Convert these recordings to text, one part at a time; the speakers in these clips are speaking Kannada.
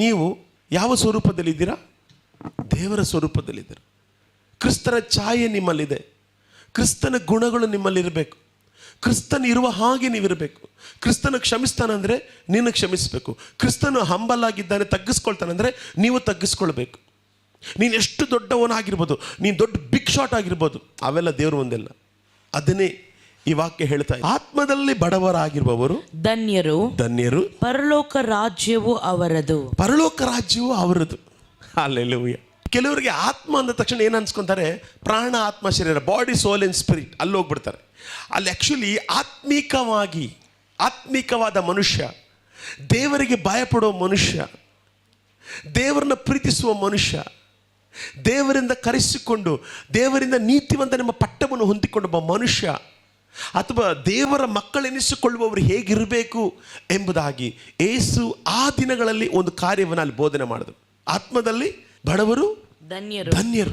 ನೀವು ಯಾವ ಸ್ವರೂಪದಲ್ಲಿದ್ದೀರಾ? ದೇವರ ಸ್ವರೂಪದಲ್ಲಿದ್ದೀರ? ಕ್ರಿಸ್ತನ ಛಾಯೆ ನಿಮ್ಮಲ್ಲಿದೆ. ಕ್ರಿಸ್ತನ ಗುಣಗಳು ನಿಮ್ಮಲ್ಲಿರಬೇಕು. ಕ್ರಿಸ್ತನ ಇರುವ ಹಾಗೆ ನೀವಿರಬೇಕು. ಕ್ರಿಸ್ತನ ಕ್ಷಮಿಸ್ತಾನಂದರೆ ನೀನು ಕ್ಷಮಿಸಬೇಕು. ಕ್ರಿಸ್ತನು ಹಂಬಲಾಗಿದ್ದಾನೆ ತಗ್ಗಿಸ್ಕೊಳ್ತಾನಂದರೆ ನೀವು ತಗ್ಗಿಸ್ಕೊಳ್ಬೇಕು. ನೀನು ಎಷ್ಟು ದೊಡ್ಡವನಾಗಿರ್ಬೋದು, ನೀನು ದೊಡ್ಡ ಬಿಗ್ ಶಾಟ್ ಆಗಿರ್ಬೋದು, ಅವೆಲ್ಲ ದೇವರು ಒಂದೆಲ್ಲ. ಅದನ್ನೇ ಈ ವಾಕ್ಯ ಹೇಳ್ತಾ ಆತ್ಮದಲ್ಲಿ ಬಡವರಾಗಿರುವವರು ಧನ್ಯರು ಧನ್ಯರು ಪರಲೋಕ ರಾಜ್ಯವು ಅವರದು. ಪರಲೋಕ ರಾಜ್ಯವು ಅವರದು. ಅಲ್ಲೆಲ್ಲೂಯ್ಯ ಕೆಲವರಿಗೆ ಆತ್ಮ ಅಂದ ತಕ್ಷಣ ಏನು ಅನ್ಸ್ಕೊಂತಾರೆ? ಪ್ರಾಣ ಆತ್ಮ ಶರೀರ ಬಾಡಿ ಸೋಲ್ ಅಂಡ್ ಸ್ಪಿರಿಟ್ ಅಲ್ಲಿ ಹೋಗ್ಬಿಡ್ತಾರೆ. ಅಲ್ಲಿ ಆ್ಯಕ್ಚುಲಿ ಆತ್ಮಿಕವಾಗಿ ಆತ್ಮಿಕವಾದ ಮನುಷ್ಯ ದೇವರಿಗೆ ಭಯಪಡೋ ಮನುಷ್ಯ ದೇವರನ್ನ ಪ್ರೀತಿಸುವ ಮನುಷ್ಯ ದೇವರಿಂದ ಕರೆಸಿಕೊಂಡು ದೇವರಿಂದ ನೀತಿವಂತ ನಿಮ್ಮ ಪಟ್ಟವನ್ನು ಹೊಂದಿಕೊಂಡೊಬ್ಬ ಮನುಷ್ಯ ಅಥವಾ ದೇವರ ಮಕ್ಕಳೆನಿಸಿಕೊಳ್ಳುವವರು ಹೇಗಿರಬೇಕು ಎಂಬುದಾಗಿ ಏಸು ಆ ದಿನಗಳಲ್ಲಿ ಒಂದು ಕಾರ್ಯವನ್ನು ಅಲ್ಲಿ ಬೋಧನೆ ಮಾಡಿದ್ರು. ಆತ್ಮದಲ್ಲಿ ಬಡವರು ಧನ್ಯರು. ಧನ್ಯರು.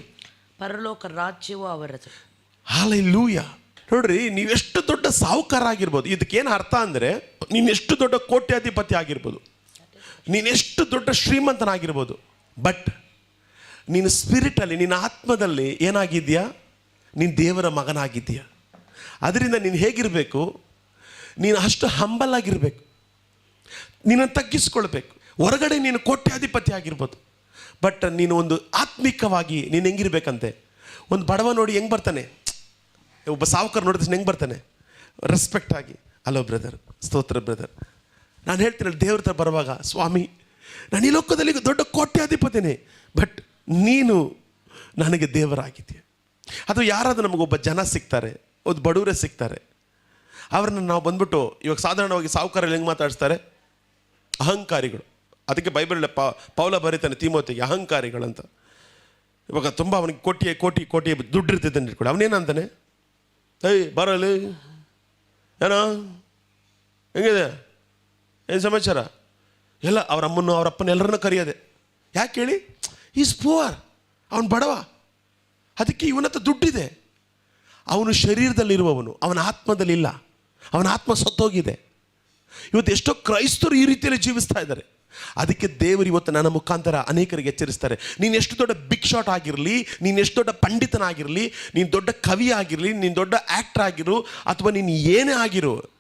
ಪರಲೋಕ ರಾಜ್ಯವು ಅವರದು. ಹಾಲೆಲ್ಲೂಯ ನೋಡ್ರಿ ನೀವೆಷ್ಟು ದೊಡ್ಡ ಸಾಹುಕಾರ ಆಗಿರ್ಬೋದು ಇದಕ್ಕೇನು ಅರ್ಥ ಅಂದರೆ ನೀನೆಷ್ಟು ದೊಡ್ಡ ಕೋಟ್ಯಾಧಿಪತಿ ಆಗಿರ್ಬೋದು. ನೀನೆಷ್ಟು ದೊಡ್ಡ ಶ್ರೀಮಂತನಾಗಿರ್ಬೋದು. ಬಟ್ ನೀನು ಸ್ಪಿರಿಟಲ್ಲಿ ನಿನ್ನ ಆತ್ಮದಲ್ಲಿ ಏನಾಗಿದೆಯಾ ನೀನು ದೇವರ ಮಗನಾಗಿದ್ದೀಯಾ? ಅದರಿಂದ ನೀನು ಹೇಗಿರಬೇಕು? ನೀನು ಅಷ್ಟು ಹಂಬಲ್ ಆಗಿರಬೇಕು. ತಗ್ಗಿಸ್ಕೊಳ್ಬೇಕು. ಹೊರಗಡೆ ನೀನು ಕೋಟ್ಯಾಧಿಪತಿ ಆಗಿರ್ಬೋದು. ಬಟ್ ನೀನು ಒಂದು ಆತ್ಮಿಕವಾಗಿ ನೀನು ಹೆಂಗಿರ್ಬೇಕಂತೆ? ಒಂದು ಬಡವ ನೋಡಿ ಹೆಂಗೆ ಬರ್ತಾನೆ? ಒಬ್ಬ ಸಾವುಕಾರ ನೋಡಿದ ಹೆಂಗೆ ಬರ್ತಾನೆ? ರೆಸ್ಪೆಕ್ಟ್ ಆಗಿ. ಹಲೋ ಬ್ರದರ್ ಸ್ತೋತ್ರ ಬ್ರದರ್ ನಾನು ಹೇಳ್ತೀನಿ ದೇವ್ರ ಹತ್ರ ಬರುವಾಗ, ಸ್ವಾಮಿ, ನಾನು ಈ ಲೋಕದಲ್ಲಿ ದೊಡ್ಡ ಕೋಟ್ಯಾಧಿಪತಿನೇ. ಬಟ್ ನೀನು ನನಗೆ ದೇವರಾಗಿದ್ದೀಯ. ಅಥವಾ ಯಾರಾದರೂ ನಮಗೊಬ್ಬ ಜನ ಸಿಗ್ತಾರೆ ಒಂದು ಬಡವರೇ ಸಿಗ್ತಾರೆ. ಅವ್ರನ್ನ ನಾವು ಬಂದ್ಬಿಟ್ಟು ಇವಾಗ ಸಾಧಾರಣವಾಗಿ ಸಾವುಕಾರಲ್ಲಿ ಹೆಂಗೆ ಮಾತಾಡಿಸ್ತಾರೆ? ಅಹಂಕಾರಿಗಳು. ಅದಕ್ಕೆ ಬೈಬಲ್ ಪ, ಪೌಲ ಬರೀತಾನೆ ತಿಮೋತಿಗೆ ಅಹಂಕಾರಿಗಳಂತ. ಇವಾಗ ತುಂಬ ಅವನಿಗೆ ಕೋಟಿ ಕೋಟಿ ಕೋಟಿ ದುಡ್ಡು ಇರ್ತಿದ್ದೆ ಇಟ್ಕೊಂಡು ಅವನೇನಂತಾನೆ ಏಯ್, ಬರಲಿ. ಏನೋ? ಹೆಂಗಿದೆ? ಏನು ಸಮಾಚಾರ? ಎಲ್ಲ ಅವ್ರ ಅಮ್ಮನ್ನು ಅವ್ರ ಅಪ್ಪನ ಎಲ್ಲರನ್ನ ಕರೆಯೋದೆ. ಯಾಕೆ ಹೇಳಿ? ಈಸ್ ಪುವರ್ ಅವನು ಬಡವ. ಅದಕ್ಕೆ ಇವನತ್ರ ದುಡ್ಡಿದೆ. ಅವನು ಶರೀರದಲ್ಲಿರುವವನು, ಅವನ ಆತ್ಮದಲ್ಲಿಲ್ಲ, ಅವನ ಆತ್ಮ ಸತ್ತೋಗಿದೆ. ಇವತ್ತು ಎಷ್ಟೋ ಕ್ರೈಸ್ತರು ಈ ರೀತಿಯಲ್ಲಿ ಜೀವಿಸ್ತಾ ಇದ್ದಾರೆ. ಅದಕ್ಕೆ ದೇವರು ಇವತ್ತು ನನ್ನ ಮುಖಾಂತರ ಅನೇಕರಿಗೆ ಎಚ್ಚರಿಸ್ತಾರೆ. ನೀನು ಎಷ್ಟು ದೊಡ್ಡ ಬಿಗ್ ಶಾಟ್ ಆಗಿರಲಿ, ನೀನು ಎಷ್ಟು ದೊಡ್ಡ ಪಂಡಿತನಾಗಿರಲಿ, ನೀನು ದೊಡ್ಡ ಕವಿ ಆಗಿರಲಿ, ನೀನು ದೊಡ್ಡ ಆ್ಯಕ್ಟ್ರ್ ಆಗಿರು, ಅಥವಾ ನೀನು ಏನೇ ಆಗಿರು